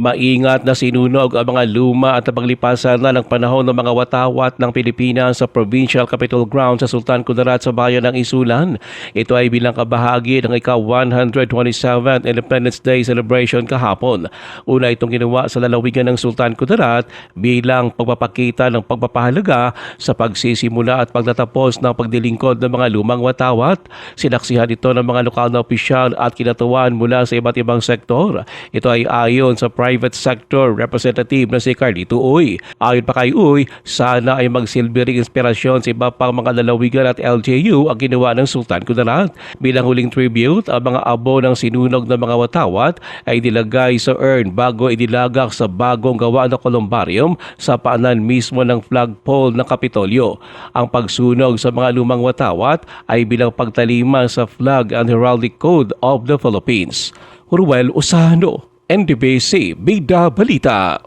Maingat na sinunog ang mga luma at paglipasan na ng panahon ng mga watawat ng Pilipinas sa Provincial Capitol Ground sa Sultan Kudarat sa bayan ng Isulan. Ito ay bilang kabahagi ng ika-127 Independence Day celebration kahapon. Una itong ginawa sa lalawigan ng Sultan Kudarat bilang pagpapakita ng pagpapahalaga sa pagsisimula at pagtatapos ng pagdilingkod ng mga lumang watawat. Sinaksihan ito ng mga lokal na opisyal at kinatuan mula sa iba't ibang sektor. Ito ay ayon sa private sector representative na si Carlito Uy. Ayon pa kay Uy, sana ay magsilbi ring inspirasyon sa iba pang mga lalawigan at LGU ang ginawa ng Sultan Kudarat. Bilang huling tribute, ang mga abo ng sinunog ng mga watawat ay dilagay sa urn bago idilagak sa bagong gawa na columbarium sa paanan mismo ng flagpole ng Kapitolyo. Ang pagsunog sa mga lumang watawat ay bilang pagtalima sa flag and heraldic code of the Philippines. Ruel Usano, NDBC, Bida Balita.